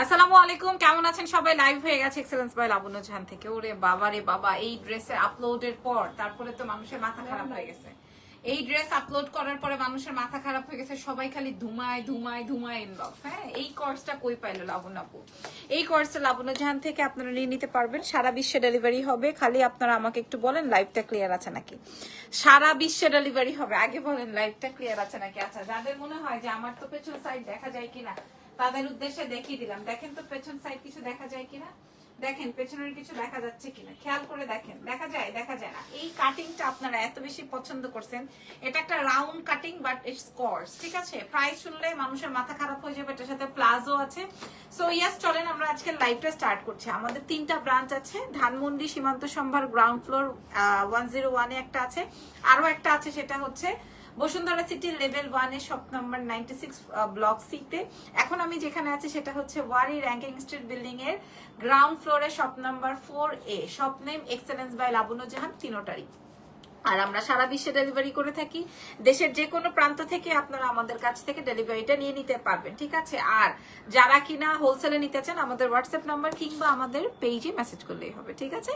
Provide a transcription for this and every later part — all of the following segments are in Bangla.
আসসালামু আলাইকুম কেমন আছেন সবাই? লাইভ হয়ে গেছে এক্সেলেন্স বাই লাবণ্য জাহান থেকে। ওরে বাবা রে বাবা এই ড্রেসের আপলোডের পর তারপরে তো মানুষের মাথা খারাপ হয়ে। গেছে। এই ড্রেস আপলোড করার পরে মানুষের মাথা খারাপ হয়ে গেছে সবাই খালি ধুমায় ধুমায় ধুমায় ইনবক্স হ্যাঁ এই কোর্সটা কই পাইলো এই কোর্সটা লাবণ্য জাহান থেকে আপনারা নিয়ে নিতে পারবেন। সারা বিশ্বে ডেলিভারি হবে। খালি আপনারা আমাকে একটু বলেন লাইভটা ক্লিয়ার আছে নাকি? সারা বিশ্বে ডেলিভারি হবে। আগে বলেন লাইভটা ক্লিয়ার আছে নাকি? আচ্ছা যাদের মনে হয় যে আমার তো পেছন সাইড দেখা যায় কিনা তাদের উদ্দেশ্যে দেখিয়ে দিলাম। দেখেন তো পেছন সাইড কিছু দেখা যায় কিনা? দেখেন, পেছনের কিছু দেখা যাচ্ছে কিনা? খেয়াল করে দেখেন। দেখা যায় দেখা যায় না। এই কাটিংটা আপনারা এত বেশি পছন্দ করছেন। এটা একটা round cutting but it's course ঠিক আছে? প্রাইস শুনলে মানুষের মাথা খারাপ হয়ে যাবে, এটার সাথে প্লাজো আছে। সো ইয়াস চলেন আমরা আজকে লাইভটা স্টার্ট করছি। আমাদের তিনটা ব্রাঞ্চ আছে। ধানমন্ডি, সীমান্ত সম্ভার গ্রাউন্ড ফ্লোর ওয়ান জিরো ওয়ানে একটা আছে। আরও একটা আছে, সেটা হচ্ছে বসুন্ধরা সিটি লেভেল ওয়ানে shop number ninety six block সিতে এখন আমি যেখানে আছি সেটা হচ্ছে ওয়ারি র্যাঙ্কিং স্ট্রিট বিল্ডিং এর গ্রাউন্ড ফ্লোরে shop number four A shop name excellence by Labonno Jahan তিনোটারি আর আমরা সারা বিশ্বে ডেলিভারি করে থাকি। দেশের যে কোনো প্রান্ত থেকে আপনারা আমাদের কাছ থেকে ডেলিভারিটা নিয়ে নিতে পারবেন, ঠিক আছে? আর যারা কিনা হোলসেলে নিতে চান, আমাদের হোয়াটসঅ্যাপ নাম্বার কিংবা আমাদের পেজে মেসেজ করলেই হবে, ঠিক আছে?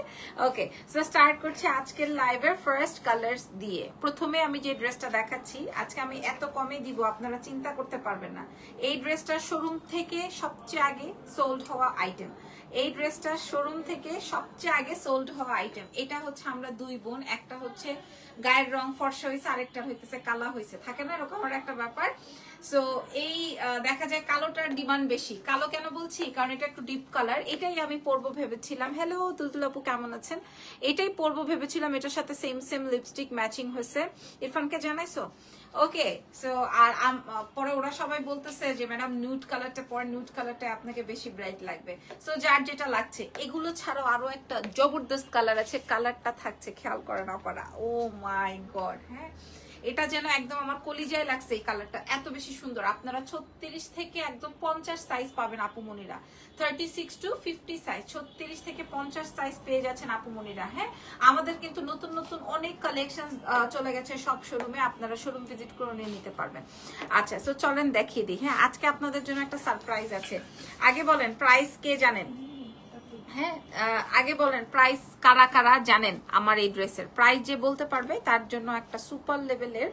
ওকে সো স্টার্ট করছি আজকের লাইভের ফার্স্ট কালার্স দিয়ে। প্রথমে আমি যে ড্রেসটা দেখাচ্ছি, আজকে আমি এত কমে দিব, আপনারা চিন্তা করতে পারবেন না। এই ড্রেসটা শোরুম থেকে সবচেয়ে আগে সোল্ড হওয়া আইটেম এই ড্রেসটা শোরুম থেকে সবচেয়ে আগে সোল্ড হওয়া আইটেম এটা হচ্ছে আমরা দুই বোন, একটা হচ্ছে গায়ের রং ফর্সা হয়েছে, আরেকটা হইতেছে কালা হয়েছে। থাকে না এরকম একটা ব্যাপার? সো এই দেখা যায় কালোটার ডিমান্ড বেশি। কালো কেন বলছি? কারণ এটা একটু ডিপ কালার এটাই আমি পরবো ভেবেছিলাম। হ্যালো তুলতুল আপু কেমন আছেন? এটাই পরবো ভেবেছিলাম। এটার সাথে সেম সেম লিপস্টিক ম্যাচিং হয়েছে। ইরফানকে জানাইছো? ওকে সো আর পরে ওরা সবাই বলতেছে যে ম্যাডাম নিউড কালারটা পরে নিউড কালারটা আপনাকে বেশি ব্রাইট লাগবে। সো যার যেটা লাগছে, এগুলো ছাড়াও আরও একটা জবরদস্ত কালার আছে। কালারটা থাকছে, খেয়াল করে না করা। ও মাই গড হ্যাঁ? এটা যেন একদম আমার কলিজায় লাগছে এই কালারটা। এত বেশি সুন্দর। আপনারা ছত্রিশ থেকে একদম পঞ্চাশ সাইজ পাবেন আপুমনিরা thirty six to fifty size ছত্রিশ থেকে পঞ্চাশ সাইজ পেয়ে যাচ্ছেন আপুমনিরা হ্যাঁ? আমাদের কিন্তু নতুন নতুন অনেক কালেকশন চলে গেছে সব শোরুমে আপনারা শোরুম ভিজিট করে নিয়ে নিতে পারবেন। আচ্ছা সো চলেন দেখিয়ে দিই হ্যাঁ? আজকে আপনাদের জন্য একটা সারপ্রাইজ আছে। আগে বলেন প্রাইস কে জানেন? হ্যাঁ আগে বলেন প্রাইস কারা কারা জানেন আমার এই ড্রেসের? প্রাইস যে বলতে পারবে, তার জন্য একটা সুপার লেভেলের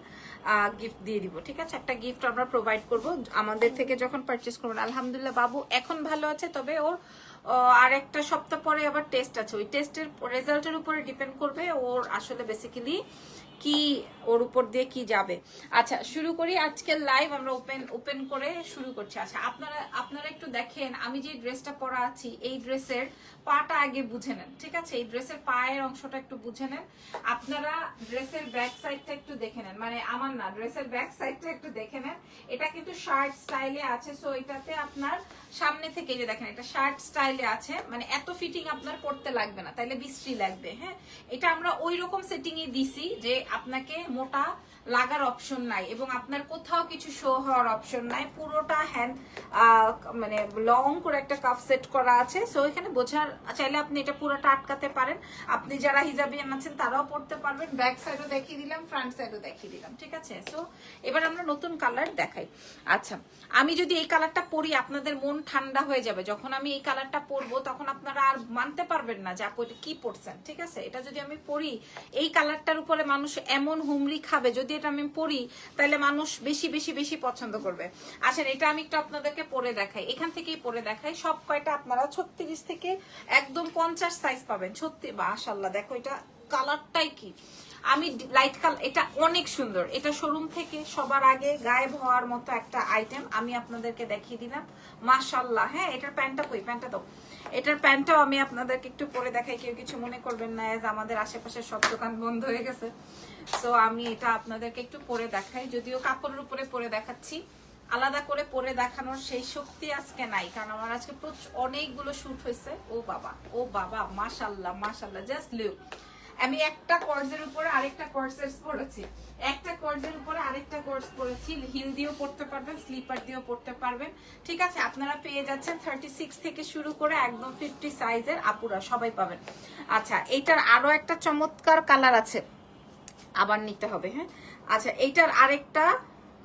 গিফট দিয়ে দিব, ঠিক আছে? একটা গিফট আমরা প্রোভাইড করব। আমাদের থেকে যখন পারচেস করবেন, আলহামদুলিল্লাহ, বাবু এখন ভালো আছে, তবে ওর আর একটা সপ্তাহ পরে আবার টেস্ট আছে। ওই টেস্টের রেজাল্টের উপরে ডিপেন্ড করবে, ওর আসলে বেসিক্যালি কি ওর উপর দিয়ে কি যাবে? আচ্ছা শুরু করি। আজকের লাইভ আমরা ওপেন ওপেন করে শুরু করছি। আচ্ছা আপনারা আপনারা একটু দেখেন, আমি যে ড্রেসটা পরা আছি, এই ড্রেসের পাটা আগে বুঝে নেন, ঠিক আছে? এই ড্রেসের পায়ের অংশটা একটু বুঝে নেন। আপনারা ড্রেসের ব্যাক সাইডটা একটু দেখে নেন। মানে আমার না ড্রেসের ব্যাক সাইডটা একটু দেখে নেন। এটা কিন্তু শার্ট স্টাইলে আছে সো এটাতে আপনার সামনে থেকে যে দেখেন, এটা শার্ট স্টাইলে আছে। মানে এত ফিটিং আপনার করতে লাগবে না, তাইলে বিশ্রী লাগবে হ্যাঁ? এটা আমরা ওই রকম সেটিং এ দিছি যে আপনাকে মোটা লাগার অপশন নাই এবং আপনার কোথাও কিছু শো হওয়ার অপশন নাই। পুরোটা হ্যান্ড মানে লং করে একটা কাপ সেট করা আছে। সো এখানে বোঝার, চাইলে আপনি এটা পুরোটা আটকাতে পারেন। আপনি যারা হিজাবিয়ান আছেন, তারাও পড়তে পারবেন। ব্যাক সাইডও দেখিয়ে দিলাম ফ্রন্ট সাইডও দেখিয়ে দিলাম, ঠিক আছে? সো এবার আমরা নতুন কালার দেখাই। আচ্ছা আমি যদি এই কালারটা পরি আপনাদের মন ঠান্ডা হয়ে যাবে। যখন আমি এই কালারটা পরবো তখন আপনারা আর মানতে পারবেন না যে কি পরছেন ঠিক আছে? এটা যদি আমি পরি এই কালারটার উপরে মানুষ এমন হুমড়ি খাবে, যদি এটা আমি পরি তাহলে মানুষ বেশি বেশি বেশি পছন্দ করবে। আসেন, এটা আমি একটু আপনাদেরকে পরে দেখাই। এখান থেকেই পরে দেখাই। সব কয়টা আপনারা ছত্রিশ থেকে একদম পঞ্চাশ সাইজ পাবেন। সত্যি বা আশাল্লাহ দেখো এটা কালারটাই কি। আমি লাইট কালার এটা অনেক সুন্দর। এটা শোরুম থেকে সবার আগে গায়েব হওয়ার মতো একটা আইটেম আমি আপনাদেরকে দেখিয়ে দিলাম। মাশাল্লাহ হ্যাঁ এটার প্যান্টটা কই? প্যান্টটা দাও। এটার প্যান্টটাও আমি আপনাদেরকে একটু পরে দেখাই। কেউ কিছু মনে করবেন না এজ আমাদের আশেপাশের সব দোকান বন্ধ হয়ে গেছে। সো আমি এটা আপনাদেরকে একটু পরে দেখাই, যদিও কাপড়ের উপরে পরে দেখাচ্ছি। আলাদা করে পরে দেখানোর সেই শক্তি আজকে নাই, কারণ আমার আজকে অনেকগুলো শুট হয়েছে। ও বাবা ও বাবা, মাশাল্লাহ মাশাল্লাহ জাস্ট লুক আমি একটা কোর্সের উপরে আরেকটা কোর্সের পড়েছি। একটা কোর্সের উপরে আরেকটা কোর্স পরেছি হিল দিয়েও পড়তে পারবেন স্লিপার দিয়েও পড়তে পারবেন। ঠিক আছে, আপনারা পেয়ে যাচ্ছেন থার্টি সিক্স থেকে শুরু করে একদম ফিফটি সাইজের আপুরা, সবাই পাবেন। আচ্ছা এইটার আরও একটা চমৎকার কালার আছে। আবার নিতে হবে হ্যাঁ? আচ্ছা এটার আরেকটা,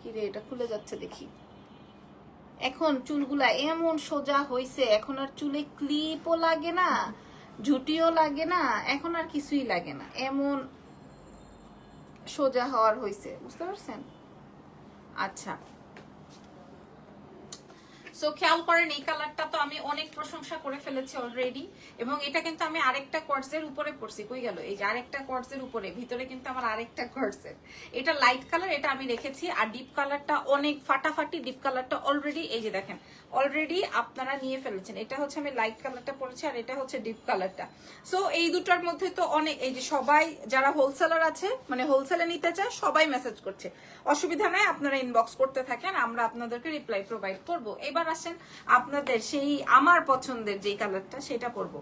কি রে, এটা খুলে যাচ্ছে দেখি। এখন চুলগুলা এমন সোজা হইছে, এখন আর চুলে ক্লিপও লাগে না, ঝুটিও লাগে না, এখন আর কিছুই লাগে না। এমন সোজা হওয়ার হইছে, বুঝতে পারছেন? আচ্ছা সো খেয়াল করেন, এই কালারটা তো আমি অনেক প্রশংসা করে ফেলেছি অলরেডি এবং এটা কিন্তু আমি আরেকটা কোয়ার্টসের উপরে পড়ছি। কই গেল? এই যে আরেকটা কোয়ার্টসের উপরে, ভিতরে কিন্তু আমার আরেকটা কোয়ার্টসের এটা লাইট কালার এটা আমি রেখেছি, আর ডিপ কালারটা অনেক, ফাটাফাটি ডিপ কালারটা অলরেডি এই যে দেখেন অলরেডি আপনারা নিয়ে ফেলেছেন। এটা হচ্ছে আমি লাইট কালারটা পড়েছি, আর এটা হচ্ছে ডিপ কালারটা সো এই দুটার মধ্যে তো অনেক, এই যে সবাই, যারা হোলসেলার আছে মানে হোলসেলে নিতে চায়, সবাই মেসেজ করছে। অসুবিধা নাই, আপনারা ইনবক্স করতে থাকেন, আমরা আপনাদেরকে রিপ্লাই প্রোভাইড করব। এবার আসেন আপনাদের সেই আমার পছন্দের যেই কালারটা সেটা পরবো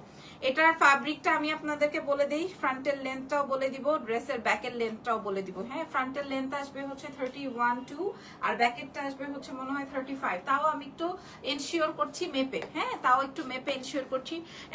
এটার ফ্যাব্রিকটা আমি আপনাদেরকে বলে দিই ফ্রন্টের লেন্থটাও বলে দিব ড্রেসের ব্যাকের লেন্থটাও বলে দিব। হ্যাঁ ফ্রন্টের লেন্থ আসবে হচ্ছে থার্টি ওয়ান টু আর ব্যাকেরটা আসবে হচ্ছে মনে হয় থার্টি ফাইভ তাও আমি একটু এনশিওর করছি মেপে হ্যাঁ তাও একটু মেপে এনশিওর করছি।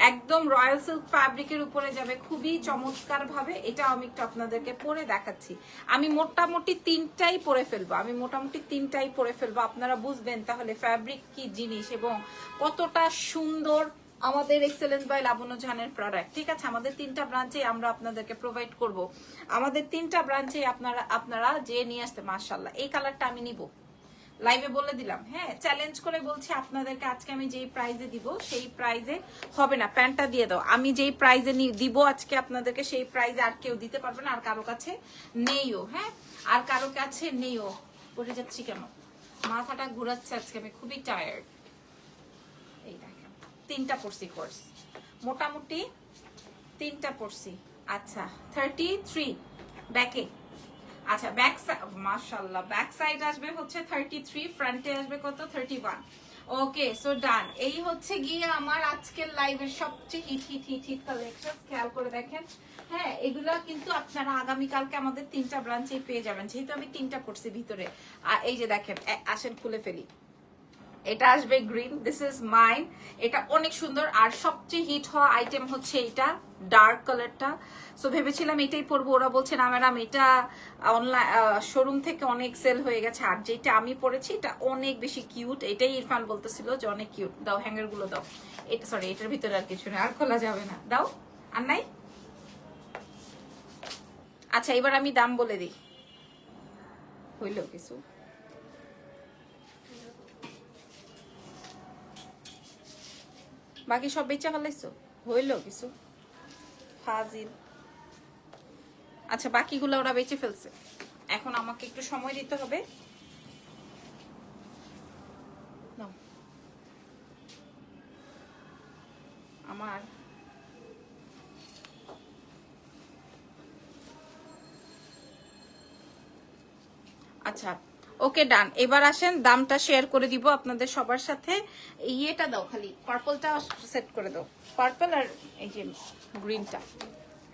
একদম রয়্যাল সিল্ক ফ্যাব্রিকের উপরে যাবে, খুবই চমৎকার ভাবে এটা আমি একটু আপনাদেরকে পরে দেখাচ্ছি। আমি মোটামুটি তিনটাই পরে ফেলব, আমি মোটামুটি তিনটাই পরে ফেলব, আপনারা বুঝবেন, তাহলে ফ্যাব্রিক কি জিনিস এবং কতটা সুন্দর আমাদের এক্সেলেন্স বাই লাবণ্য জাহানের প্রোডাক্ট ঠিক আছে, আমাদের তিনটা ব্রাঞ্চে আমরা আপনাদেরকে প্রোভাইড করব। আমাদের তিনটা ব্রাঞ্চে আপনারা আপনারা যে নিয়ে আসতে মার্শাল্লাহ এই কালারটা আমি নিব। লাইভে বলে দিলাম হ্যাঁ চ্যালেঞ্জ করে বলছি আপনাদেরকে আজকে আমি যেই প্রাইজে দিব, সেই প্রাইজে হবে না, প্যান্টটা দিয়ে দাও। আমি যেই প্রাইজে দিব আজকে আপনাদেরকে, সেই প্রাইজে আর কেউ দিতে পারবে না, আর কারও কাছে নেইও হ্যাঁ? আর কারও কাছে নেইও। পড়ে যাচ্ছি কেন মাথাটা ঘুরাচ্ছে আজকে, আমি খুবই টায়ার্ড এই দেখেন, তিনটা পড়ছি কোর্স মোটামুটি তিনটা পড়ছি। আচ্ছা থার্টি থ্রি ব্যাকে আচ্ছা ব্যাক মার্শাল্লাহ ব্যাক সাইড আসবে হচ্ছে থার্টি থ্রি ফ্রন্টে আসবে কত? Thirty one okay so done এই হচ্ছে গিয়ে আমার আজকের লাইভের সবচেয়ে hit hit hit hit collection খেয়াল করে দেখেন। হ্যাঁ এগুলা কিন্তু আপনারা আগামীকালকে আমাদের তিনটা ব্রাঞ্চেই পেয়ে যাবেন। যেহেতু আমি তিনটা করছি ভিতরে। আর এই যে দেখেন আসেন খুলে ফেলি। এটা আসবে গ্রিন দিস ইজ মাইন এটা অনেক সুন্দর, আর সবচেয়ে হিট হওয়া আইটেম হচ্ছে এটা ডার্ক কালারটা সো ভেবেছিলাম এটাই পরবো, ওরা বলছে, না ম্যাডাম এটা অনলাইন শোরুম থেকে অনেক সেল হয়ে গেছে। আর যেটা আমি পরেছি, এটা অনেক বেশি কিউট এটাই ইরফান বলতেছিল যে, অনেক কিউট দাও হ্যাঙ্গারগুলো দাও। এটা সরি এটার ভিতরে আর কিছু নেই আর খোলা যাবে না। দাও, আর নাই? আচ্ছা এবার আমি দাম বলে দিই। হইল কিছু? বাকি সব বেচা ফেলাইছো? হইল কিছু? ফাজিল। আচ্ছা বাকিগুলো ওরা বেঁচে ফেলছে। এখন আমাকে একটু সময় দিতে হবে নাও। আমার আচ্ছা ওকে, ডান। এবার আসেন, দামটা শেয়ার করে দিব আপনাদের সবার সাথে। ইয়েটা দাও খালি পার্পলটা সেট করে দাও। পার্পল আর এই যে গ্রিনটা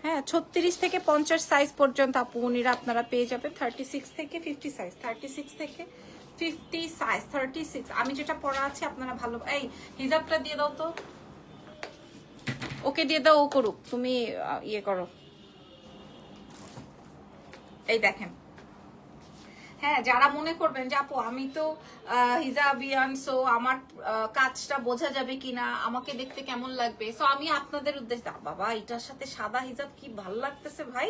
হ্যাঁ ছত্রিশ থেকে পঞ্চাশ সাইজ পর্যন্ত আপুনিরা আপনারা পেয়ে যাবেন। থার্টি সিক্স থেকে ফিফটি সাইজ থার্টি সিক্স থেকে ফিফটি সাইজ থার্টি সিক্স আমি যেটা পড়া আছে, আপনারা ভালো এই, হিজাবটা দিয়ে দাও তো। ওকে দিয়ে দাও, ও করুক। তুমি ইয়ে করো। এই দেখেন। হ্যাঁ যারা মনে করবেন যে, আপু, আমি তো হিজাবিয়ান সো আমার কাজটা বোঝা যাবে কিনা, আমাকে দেখতে কেমন লাগবে? সো আমি আপনাদের উদ্দেশ্যে বাবা, এটার সাথে সাদা হিজাব কি ভালো লাগতেছে ভাই?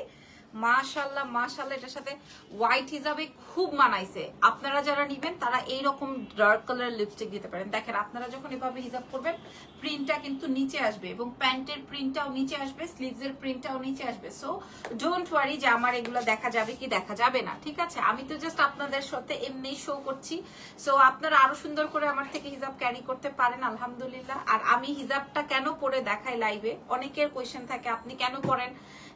মাশাল্লাহ মাশাল্লাহ এটার সাথে হোয়াইট হিজাবে খুব মানাইছে। আপনারা যারা নিবেন, তারা এই রকম ডার্ক কালার লিপস্টিক দিতে পারেন। দেখেন, আপনারা যখন এভাবে হিজাব করবেন প্রিন্টটা কিন্তু নিচে আসবে এবং প্যান্টের প্রিন্টটাও নিচে আসবে স্লিভস এর প্রিন্টটাও নিচে আসবে। সো ডোন্ট ওয়ারি যে আমার এগুলো দেখা যাবে কি দেখা যাবে না, ঠিক আছে? আমি তো জাস্ট আপনাদের সাথে এমনি শো করছি। সো আপনারা আরও সুন্দর করে আমার থেকে হিজাব ক্যারি করতে পারেন, আলহামদুলিল্লাহ। আর আমি হিজাবটা কেন পরে দেখাই লাইভে অনেকের কোয়েশ্চেন থাকে, আপনি কেন পরেন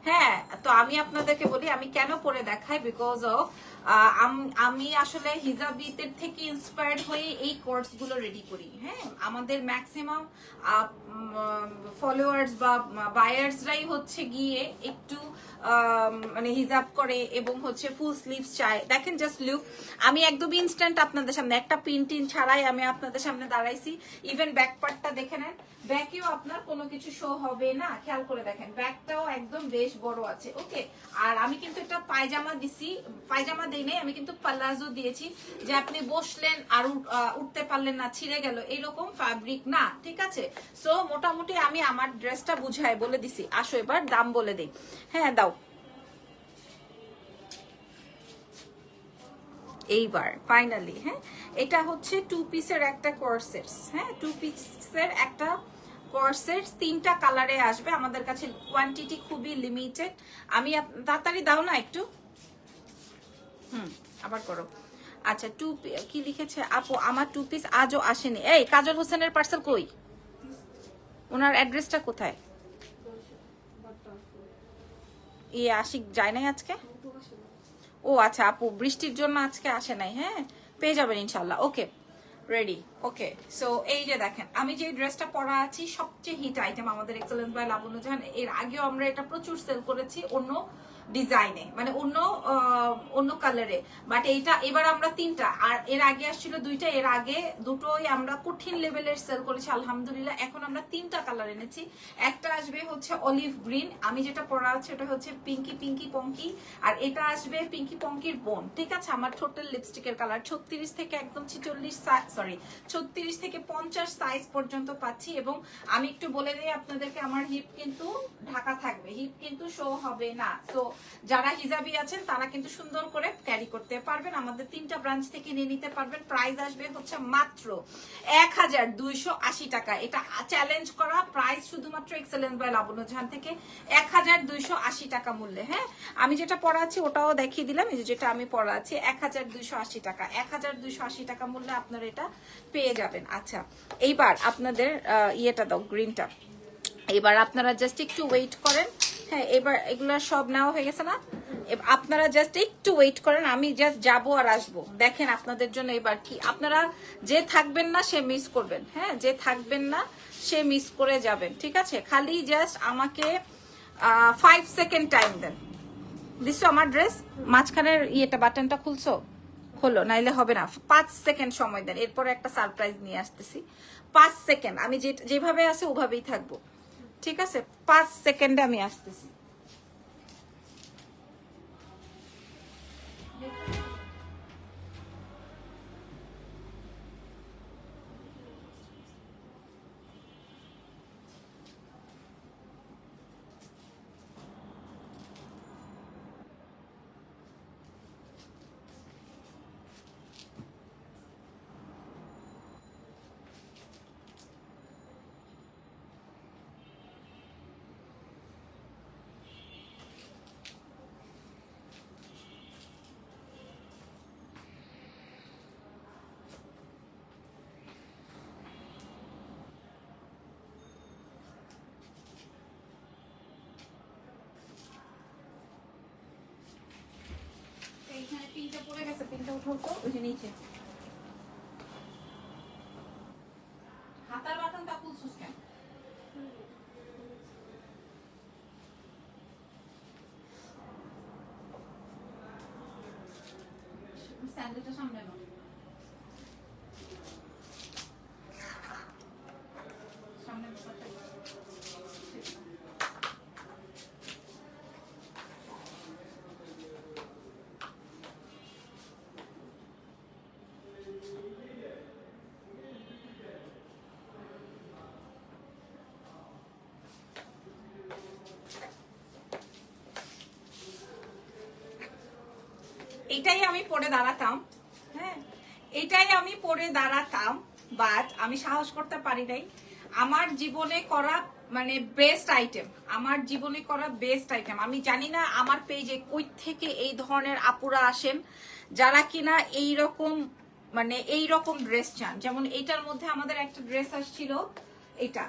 হ্যাঁ তো আমি আপনাদেরকে বলি, আমি কেন পরে দেখাই? বিকজ অফ আমি আসলে হিজাবিতের থেকে ইন্সপায়ার্ড হয়ে এই কোর্সগুলো রেডি করি। হ্যাঁ আমাদের ম্যাক্সিমাম ফলোয়ার্স বা বায়ার্সরাই হচ্ছে গিয়ে একটু মানে হিজাব করে এবং হচ্ছে ফুল স্লিভস চায়। দেখেন জাস্ট লুক আমি একদম ইনস্ট্যান্ট আপনাদের সামনে, একটা প্রিন্টিং ছাড়াই আমি আপনাদের সামনে দাঁড়াইছি। ইভেন ব্যাক পার্টটা দেখে নেন। ব্যাকেও আপনার কোনো কিছু শো হবে না, খেয়াল করে দেখেন। ব্যাকটাও একদম বেশ বড় আছে ওকে আর আমি কিন্তু একটা পায়জামা দিছি, পায়জামা দিই নাই, আমি কিন্তু পাল্লাজো দিয়েছি, যে আপনি বসলেন আর উঠ- উঠতে পারলেন না, ছিঁড়ে গেল, এরকম ফ্যাব্রিক না, ঠিক আছে? সো মোটামুটি আমি আমার ড্রেসটা বুঝাই বলে দিছি। আসো এবার, দাম বলে দিই। হ্যাঁ দাও। এইবার ফাইনালি হ্যাঁ? এটা হচ্ছে টু পিসের একটা কোর্সেটস হ্যাঁ? টু পিসের একটা কোর্সেটস তিনটা কালারে আসবে। আমাদের কাছে কোয়ান্টিটি খুবই লিমিটেড আমি তাড়াতাড়ি দাও না একটু? হুম, আবার করো। আচ্ছা টু কি লিখেছে? আপু, আমার টু পিস আজও আসেনি। এই, কাজল হোসেনের পার্সেল কই? ওনার অ্যাড্রেসটা কোথায়? ইয়ে আশিক যায় নাই আজকে? ও আচ্ছা আপু, বৃষ্টির জন্য আজকে আসে নাই হ্যাঁ? পেয়ে যাবেন ইনশাল্লাহ ওকে রেডি ওকে সো এই যে দেখেন, আমি যে ড্রেসটা পরা আছি, সবচেয়ে হিট আইটেম আমাদের এক্সেলেন্স বাই লাবণ্য জাহান এর আগেও আমরা এটা প্রচুর সেল করেছি, অন্য ডিজাইনে মানে অন্য অন্য কালারে। বাট এইটা, এবার আমরা তিনটা, আর এর আগে আসছিল দুইটা, এর আগে দুটোই আমরা কঠিন লেভেলের সেল করেছি, আলহামদুলিল্লাহ। এখন আমরা তিনটা কালার এনেছি। একটা আসবে হচ্ছে অলিভ গ্রিন আমি যেটা পরা আছে ওটা হচ্ছে পিঙ্কি পিঙ্কি পঙ্কি আর এটা আসবে পিঙ্কি পঙ্কির বোন ঠিক আছে? আমার টোটাল লিপস্টিকের কালার ছত্রিশ থেকে একদম ছিচল্লিশ সরি ছত্রিশ থেকে পঞ্চাশ সাইজ পর্যন্ত পাচ্ছি। এবং আমি একটু বলে দিই আপনাদেরকে, আমার হিপ কিন্তু ঢাকা থাকবে। হিপ কিন্তু শো হবে না। তো যারা হিজাবি আছেন, তারা কিন্তু সুন্দর করে ক্যারি করতে পারবেন। আমাদের তিনটা ব্রাঞ্চ থেকে নিয়ে নিতে পারবেন। প্রাইস আসবে হচ্ছে মাত্র এক হাজার দুইশো আশি টাকা। এটা চ্যালেঞ্জ করা প্রাইস শুধুমাত্র এক্সেলেন্স বাই লাবণ্য জাহান থেকে এক হাজার দুইশো আশি টাকা মূল্যে হ্যাঁ? আমি যেটা পড়া আছি, ওটাও দেখিয়ে দিলাম। এই যেটা আমি পড়া আছি, এক হাজার দুইশো আশি টাকা। এক হাজার দুইশো আশি টাকা মূল্যে আপনারা এটা পেয়ে যাবেন। আচ্ছা এইবার আপনাদের ইয়েটা দাও গ্রিনটা এবার আপনারা জাস্ট একটু ওয়েট করেন। হ্যাঁ এবার এগুলো সব নেওয়া হয়ে গেছে না? আপনারা জাস্ট একটু ওয়েট করেন, আমি জাস্ট যাব আর আসব। দেখেন আপনাদের জন্য এবার কি আপনারা যে থাকবেন না, সে মিস করবেন। হ্যাঁ যে থাকবেন না, সে মিস করে যাবেন। ঠিক আছে? খালি জাস্ট আমাকে ফাইভ সেকেন্ড টাইম দেন। দিছো আমার ড্রেস মাঝখানের ইয়েটা বাটনটা খুলছো? খোলো, নাইলে হবে না। পাঁচ সেকেন্ড সময় দেন। এরপরে একটা সারপ্রাইজ নিয়ে আসতেছি। পাঁচ সেকেন্ড আমি যেভাবে আছে ওভাবেই থাকব। ঠিক আছে? পাঁচ সেকেন্ডে আমি আসতেছি। এইখানে পিনটা পড়ে গেছে পিনটা উঠাও তো ওই যে নিচে হাতার বাটনটা খুলছিস কেন স্যান্ডেলটা সামনে নাও সামনে ব্যাপারটা এটাই আমি পড়ে দাঁড়াতাম হ্যাঁ? এটাই আমি পড়ে দাঁড়াতাম বাট আমি সাহস করতে পারি নাই। আমার জীবনে করা মানে বেস্ট আইটেম আমার জীবনে করা বেস্ট আইটেম আমি জানি না আমার পেজে কই থেকে এই ধরনের আপুরা আসেন, যারা কিনা এই রকম মানে এই রকম ড্রেস চান। যেমন এইটার মধ্যে আমাদের একটা ড্রেস আসছিল, এটা।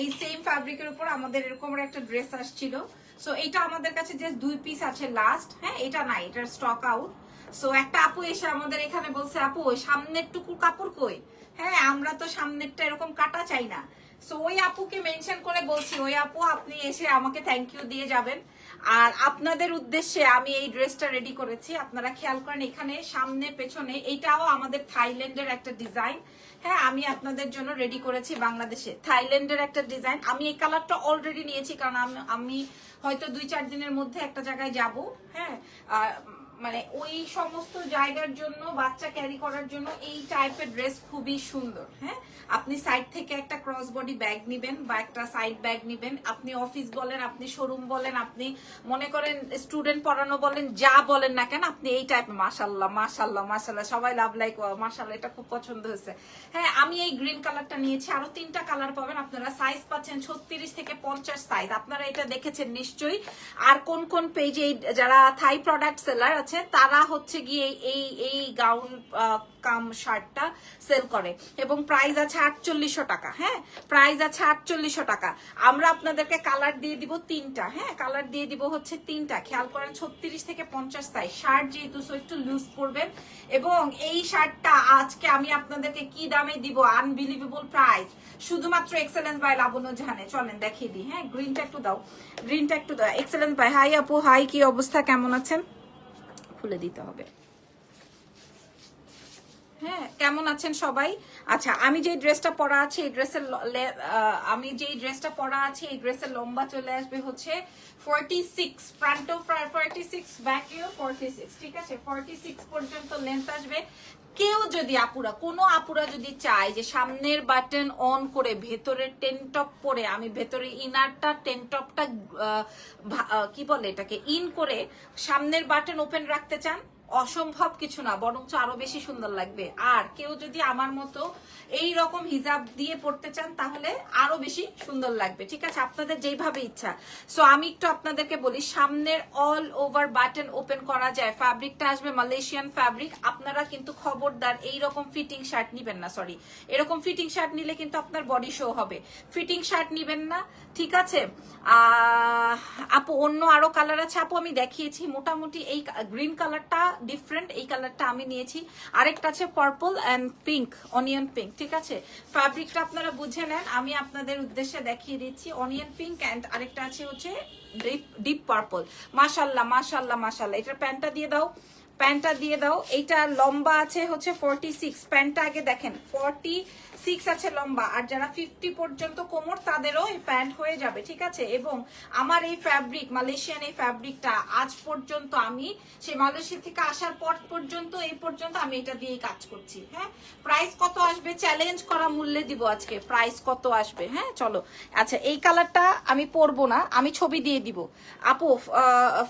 এই সেম ফ্যাব্রিকের উপর আমাদের এরকম একটা ড্রেস আসছিল। সো এটা আমাদের কাছে যে দুই পিস আছে লাস্ট হ্যাঁ? এটা নাই, এটার স্টক আউট সো একটা আপু এসে আমাদের এখানে বলছে, আপু, ওই সামনের টুকু কাপড় কই? হ্যাঁ আমরা তো সামনেরটা এরকম কাটা চাই না। সো ওই আপুকে মেনশন করে বলছি, ওই আপু, আপনি এসে আমাকে থ্যাংক ইউ দিয়ে যাবেন। আর আপনাদের উদ্দেশ্যে আমি এই ড্রেসটা রেডি করেছি। আপনারা খেয়াল করেন, এখানে সামনে, পেছনে এইটাও আমাদের থাইল্যান্ডের একটা ডিজাইন হ্যাঁ আমি আপনাদের জন্য রেডি করেছি বাংলাদেশে। থাইল্যান্ডের একটা ডিজাইন আমি এই কালারটা অলরেডি নিয়েছি, কারণ আমি- হয়তো দুই চার দিনের মধ্যে একটা জায়গায় যাব। হ্যাঁ মানে ওই সমস্ত জায়গার জন্য, বাচ্চা ক্যারি করার জন্য এই টাইপের ড্রেস খুবই সুন্দর হ্যাঁ? আপনি সাইড থেকে একটা ক্রস বডি ব্যাগ নিবেন বা একটা সাইড ব্যাগ নিবেন। আপনি অফিস বলেন, আপনি শোরুম বলেন, আপনি মনে করেন স্টুডেন্ট পড়ানো বলেন, যা বলেন না কেন, আপনি এই টাইপের মাশাল্লাহ মাশাল্লাহ মাশাল্লাহ সবাই লাভ লাইক মাশাল্লাহ এটা খুব পছন্দ হয়েছে। হ্যাঁ আমি এই গ্রিন কালারটা নিয়েছি, আরও তিনটা কালার পাবেন, আপনারা সাইজ পাচ্ছেন ছত্রিশ থেকে পঞ্চাশ সাইজ আপনারা এটা দেখেছেন নিশ্চয়ই। আর কোন কোন পেজে যারা থাই প্রোডাক্ট সেলার আছে, তারা হচ্ছে গিয়ে এই এই গাউন কাম শার্টটা সেল করে। এবং প্রাইস আছে আটচল্লিশশো টাকা হ্যাঁ? প্রাইস আছে আটচল্লিশশো টাকা। আমরা আপনাদেরকে কালার দিয়ে দিব তিনটা হ্যাঁ? কালার দিয়ে দিব হচ্ছে তিনটা, খেয়াল করেন ছত্রিশ থেকে পঞ্চাশ সাইজ শার্ট যেহেতু so একটু লুজ করবেন এবং এই শার্টটা আজকে আমি আপনাদেরকে কি দামে দিব? আনবিলিভেবল প্রাইস শুধুমাত্র এক্সেলেন্স বাই লাবণ্য জাহানে চলেন দেখিয়ে দিই হ্যাঁ? গ্রিনটা একটু দাও। গ্রিনটা একটু দাও। এক্সেলেন্স বাই হাই আপু হাই কি অবস্থা? কেমন আছেন? খুলে দিতে হবে। হ্যাঁ কেমন আছেন সবাই? আচ্ছা আমি যে ড্রেসটা পরা আছে, এই ড্রেসের আমি যে ড্রেসটা পরা আছে, এই ড্রেসের লম্বা চলে আসবে হচ্ছে ফোরটি সিক্স ফ্রন্টও ফোরটি সিক্স ব্যাকেও ফোরটি সিক্স ঠিক আছে? ফর্টি সিক্স পর্যন্ত লেন্থ আসবে। কেউ যদি আপুরা, কোনো আপুরা যদি চায় যে সামনের বাটন অন করে ভেতরে টেনটপ পরে আমি ভেতরে ইনারটা টেনটপটা কি বলে এটাকে ইন করে সামনের বাটন ওপেন রাখতে চান? অসম্ভব কিছু না, বরঞ্চ আরও বেশি সুন্দর লাগবে। আর কেউ যদি আমার মতো এই রকম হিজাব দিয়ে পড়তে চান, তাহলে আরও বেশি সুন্দর লাগবে, ঠিক আছে? আপনাদের যেইভাবে ইচ্ছা। সো আমি একটু আপনাদেরকে বলি, সামনের অল ওভার বাটন ওপেন করা যায় ফ্যাব্রিকটা আসবে মালয়েশিয়ান ফ্যাব্রিক আপনারা কিন্তু খবরদার এই রকম ফিটিং শার্ট নিবেন না সরি এরকম ফিটিং শার্ট নিলে কিন্তু আপনার বডি শো হবে। ফিটিং শার্ট নিবেন না, ঠিক আছে? আপু, অন্য আরও কালার আছে, আপু, আমি দেখিয়েছি। মোটামুটি এই গ্রিন কালারটা ডিফারেন্ট এই কালারটা আমি নিয়েছি। আরেকটা আছে purple and pink onion pink ঠিক আছে? ফ্যাব্রিকটা আপনারা বুঝে নেন, আমি আপনাদের উদ্দেশ্যে দেখিয়ে দিচ্ছি। অনিয়ন পিঙ্ক অ্যান্ড আরেকটা আছে হচ্ছে ডিপ ডিপ পার্পল মাশাল্লাহ মাশাল্লাহ মাশাল্লাহ। এটার প্যান্টটা দিয়ে দাও। প্যান্টটা দিয়ে দাও। এইটা লম্বা আছে হচ্ছে ফর্টি সিক্স প্যান্টটা আগে দেখেন ফর্টি সিক্স আছে লম্বা। আর যারা ফিফটি পর্যন্ত কোমর, তাদেরও এই প্যান্ট হয়ে যাবে, ঠিক আছে? এবং আমার এই ফ্যাব্রিক মালয়েশিয়ান এই ফ্যাব্রিকটা আজ পর্যন্ত আমি সেই মালয়েশিয়া থেকে আসার পর পর্যন্ত, এই পর্যন্ত আমি এটা দিয়েই কাজ করছি হ্যাঁ? প্রাইস কত আসবে? চ্যালেঞ্জ করা মূল্যে দিব আজকে। প্রাইস কত আসবে? হ্যাঁ চলো। আচ্ছা এই কালারটা আমি পরবো না, আমি ছবি দিয়ে দিব। আপু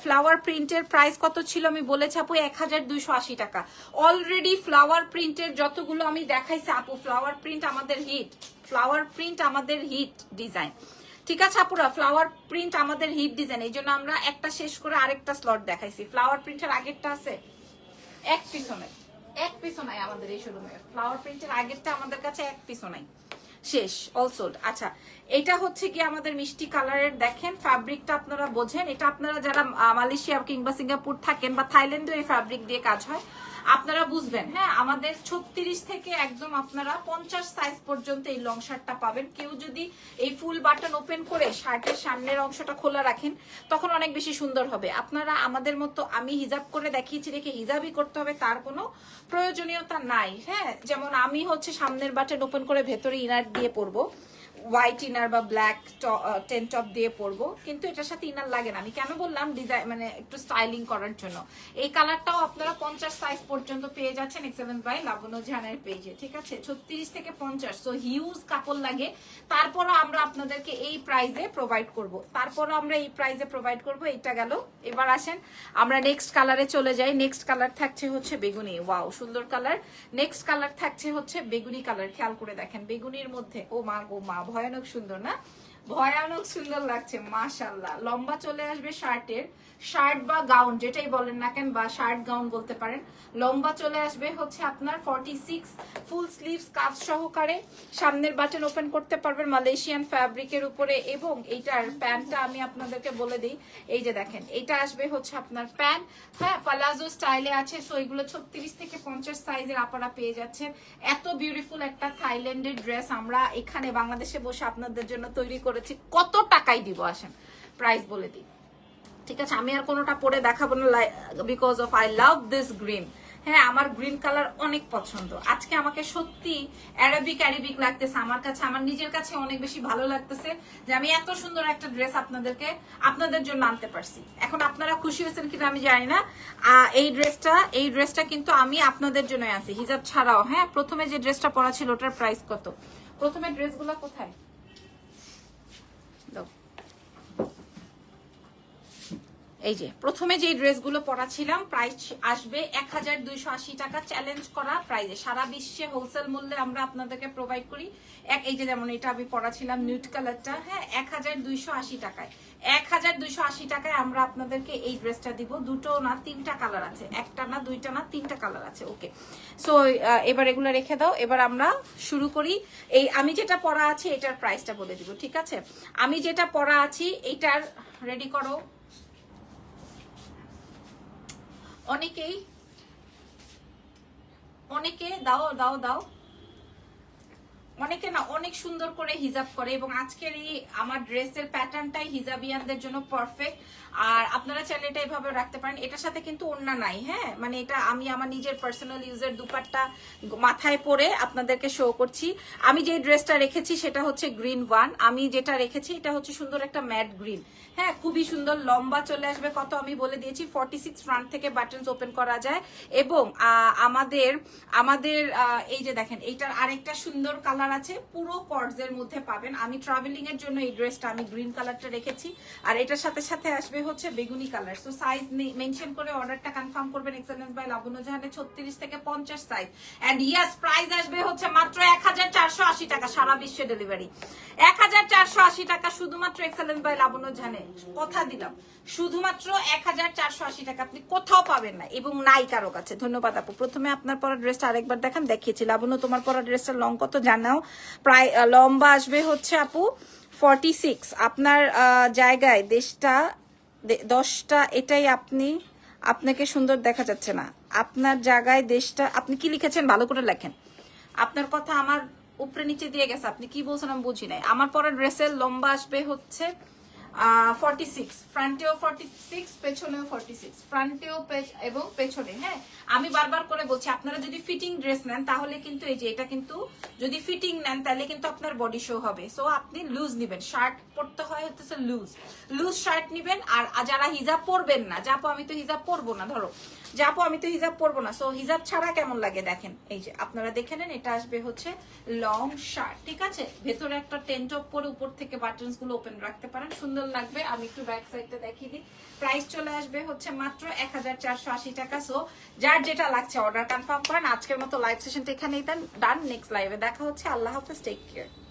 ফ্লাওয়ার প্রিন্টের প্রাইস কত ছিল? আমি বলেছি, আপু এক হাজার দুইশো আশি টাকা। অলরেডি ফ্লাওয়ার প্রিন্টের যতগুলো আমি দেখাইছি, আপু ফ্লাওয়ার প্রিন্ট আমাদের হিট ফ্লাওয়ার প্রিন্ট আমাদের হিট ডিজাইন ঠিক আছে, আপুরা ফ্লাওয়ার প্রিন্ট আমাদের হিট ডিজাইন এই জন্য আমরা একটা শেষ করে আরেকটা স্লট দেখাইছি। ফ্লাওয়ার প্রিন্টের আগেরটা আছে? এক পিছনে এক পিছু নাই আমাদের এই শোরুমে ফ্লাওয়ার প্রিন্টের আগেরটা আমাদের কাছে এক পিছু নাই। শেষ অলসোল্ড আচ্ছা এটা হচ্ছে কি আমাদের মিষ্টি কালারের, দেখেন ফ্যাব্রিকটা আপনারা বোঝেন। এটা আপনারা যারা মালয়েশিয়া কিংবা সিঙ্গাপুর থাকেন বা থাইল্যান্ডে এই ফ্যাব্রিক দিয়ে কাজ হয়। আপনারা বুঝবেন হ্যাঁ আমাদের ছত্রিশ থেকে একদম আপনারা পঞ্চাশ সাইজ পর্যন্ত এই লং শার্টটা পাবেন। কেউ যদি এই ফুল বাটন ওপেন করে শার্টের সামনের অংশটা খোলা রাখেন, তখন অনেক বেশি সুন্দর হবে। আপনারা আমাদের মতো, আমি হিজাব করে দেখিয়েছি রেখে হিজাবই করতে হবে, তার কোনো প্রয়োজনীয়তা নাই হ্যাঁ? যেমন আমি হচ্ছে সামনের বাটন ওপেন করে ভেতরে ইনার দিয়ে পরবো। হোয়াইট ইনার বা ব্ল্যাক টেন টপ দিয়ে পরবো। কিন্তু এটার সাথে ইনার লাগে না। আমি কেন বললাম ডিজাইন মানে একটু স্টাইলিং করার জন্য। এই কালারটাও আপনারা পঞ্চাশ সাইজ পর্যন্ত পেয়ে যাচ্ছেন এক্সেলেন্স বাই লাবণ্য জাহানের পেজে ঠিক আছে? ছত্রিশ থেকে পঞ্চাশ সো হিউজ কাপড় লাগে। তারপরও আমরা আপনাদেরকে এই প্রাইজে প্রোভাইড করব। তারপরও আমরা এই প্রাইজে প্রোভাইড করব। এটা গেল। এবার আসেন, আমরা নেক্সট কালারে চলে যাই। নেক্সট কালার থাকছে হচ্ছে বেগুনি। ওয়াও সুন্দর কালার নেক্সট কালার থাকছে হচ্ছে বেগুনি কালার খেয়াল করে দেখেন, বেগুনির মধ্যে, ও মা গো, মা ভয়ানক সুন্দর না? ভয়ানক সুন্দর লাগছে মাশাল্লাহ লম্বা চলে আসবে শার্টের। শার্ট বা গাউন, যেটাই বলেন না কেন, বা শার্ট, গাউন বলতে পারেন, লম্বা চলে আসবে হচ্ছে আপনার forty six full sleeves cuff সহকারে। সামনের বাটন ওপেন করতে পারবেন মালয়েশিয়ান ফ্যাব্রিকের উপরে এবং এইটার প্যান্টটা আমি আপনাদেরকে বলে দিই। এই যে দেখেন, এটা আসবে হচ্ছে আপনার প্যান্ট। হ্যাঁ পালাজো স্টাইলে আছে সো এগুলো ছত্রিশ থেকে পঞ্চাশ সাইজের আপনারা পেয়ে যাচ্ছেন। এত বিউটিফুল একটা থাইল্যান্ডের ড্রেস আমরা এখানে বাংলাদেশে বসে আপনাদের জন্য তৈরি করেছি। কত টাকায় দিব, আসেন প্রাইস বলে দিই। ঠিক আছে, আমি আর কোনোটা পরে দেখাবো না because of I love this green হ্যাঁ আমার গ্রিন কালার অনেক পছন্দ। আজকে আমাকে সত্যি অ্যারাবিক অ্যারাবিক লাগতেছে আমার কাছে, আমার নিজের কাছে অনেক বেশি ভালো লাগতেছে যে আমি এত সুন্দর একটা ড্রেস আপনাদেরকে, আপনাদের জন্য আনতে পারছি। এখন আপনারা খুশি হয়েছেন কিনা আমি জানি না। এই ড্রেসটা এই ড্রেসটা কিন্তু আমি আপনাদের জন্য আছি হিজাব ছাড়াও। হ্যাঁ প্রথমে যে ড্রেসটা পরা ছিল, ওটার প্রাইস কত? প্রথমে ড্রেসগুলো কোথায়? এই যে, প্রথমে যে ড্রেসগুলো পরা ছিলাম প্রাইস আসবে এক হাজার দুইশো আশি টাকা চ্যালেঞ্জ করা প্রাইজে সারা বিশ্বে হোলসেল মূল্যে আমরা আপনাদেরকে প্রোভাইড করি। এক, এই যে যেমন এটা আমি পরা ছিলাম নিউট কালারটা হ্যাঁ এক হাজার দুইশো আশি টাকায়। এক হাজার দুইশো আশি টাকায় আমরা আপনাদেরকে এই ড্রেসটা দিব। দুটো না তিনটা কালার আছে। একটা না, দুইটা না, তিনটা কালার আছে। ওকে সো এবার এগুলো রেখে দাও। এবার আমরা শুরু করি। এই, আমি যেটা পরা আছে, এটার প্রাইসটা বলে দিব, ঠিক আছে? আমি যেটা পরা আছি এটার রেডি করো। অনেকেই অনেকে দাও দাও দাও। অনেকে না, অনেক সুন্দর করে হিজাব করে এবং আজকের এই আমার ড্রেসের প্যাটার্নটাই হিজাবিয়ানদের জন্য পারফেক্ট আর আপনারা চাইলে এটা এভাবে রাখতে পারেন। এটার সাথে কিন্তু ওন্না নাই হ্যাঁ? মানে এটা আমি আমার নিজের পার্সোনাল ইউজের দুপাট্টা মাথায় পরে আপনাদেরকে শো করছি। আমি যে ড্রেসটা রেখেছি সেটা হচ্ছে গ্রিন ওয়ান আমি যেটা রেখেছি এটা হচ্ছে সুন্দর একটা ম্যাট গ্রিন হ্যাঁ খুবই সুন্দর, লম্বা চলে আসবে, কত আমি বলে দিয়েছি ফর্টি সিক্স ফ্রন্ট থেকে বাটনস ওপেন করা যায়। এবং আমাদের আমাদের এই যে দেখেন, এইটার আরেকটা সুন্দর কালার আছে, পুরো কর্ডস এর মধ্যে পাবেন। আমি ট্রাভেলিং এর জন্য এই ড্রেসটা আমি গ্রিন কালারটা রেখেছি। আর এটার সাথে সাথে আসবে হচ্ছে বেগুনি কালার সো সাইজ মেনশন করে অর্ডারটা কনফার্ম করবেন এক্সেলেন্স বাই লাবণ্য জাহানে ছত্রিশ থেকে পঞ্চাশ সাইজ এন্ড ইয়াস প্রাইস আসবে হচ্ছে মাত্র এক হাজার চারশো আশি টাকা সারা বিশ্বে ডেলিভারি এক হাজার চারশো আশি টাকা শুধুমাত্র এক্সেলেন্স বাই লাবণ্য জাহানে কথা দিলাম। শুধুমাত্র এক হাজার চারশো আশি টাকা আপনি কোথাও পাবেন না এবং নাই কারও কাছে। ধন্যবাদ আপু। প্রথমে আপনার পরা ড্রেসটা আরেকবার দেখান। দেখিয়েছি। লাবণ্য, তোমার পরা ড্রেসটা লং কত জানাও? প্রায় লম্বা আসবে হচ্ছে আপু ফর্টি সিক্স আপনার জায়গায় দেশটা দশটা এটাই আপনি, আপনাকে সুন্দর দেখা যাচ্ছে না। আপনার জায়গায় দেশটা, আপনি কি লিখেছেন? ভালো করে লেখেন। আপনার কথা আমার উপরে নিচে দিয়ে গেছে। আপনি কি বলছেন আমি বুঝি নাই। আমার পরে ড্রেসের লম্বা আসবে হচ্ছে ফর্টি সিক্স ফ্রন্টেও ফর্টি সিক্স পেছনেও ফর্টি সিক্স ফ্রন্টেও এবং পেছনে হ্যাঁ? আমি বারবার করে বলছি, আপনারা যদি ফিটিং ড্রেস নেন, তাহলে কিন্তু এই যে এটা কিন্তু, যদি ফিটিং নেন, তাহলে কিন্তু আপনার বডি শো হবে। সো আপনি লুজ নিবেন। শার্ট পরতে হয় হচ্ছে লুজ লুজ শার্ট নিবেন, আর যারা হিজাব পরবেন না যাব আমি তো হিজাব পরবো না, ধরো। যাপো আমি তো হিজাব পরবো না। সো হিজাব ছাড়া কেমন লাগে দেখেন? এই যে, আপনারা দেখে নেন, এটা আসবে হচ্ছে লং শার্ট ঠিক আছে? ভেতরে একটা টেন্ট টপ পরে উপর থেকে বাটনসগুলো ওপেন রাখতে পারেন, সুন্দর লাগবে। আমি একটু ব্যাক সাইডটা দেখিয়ে দিই। প্রাইস চলে আসবে হচ্ছে মাত্র এক হাজার চারশো আশি টাকা। সো যার যেটা লাগছে অর্ডার কনফার্ম করেন। আজকের মতো লাইভ সেশনটা এখানেই দেন। ডান নেক্সট লাইভে দেখা হচ্ছে। আল্লাহ হাফেজ টেক কেয়ার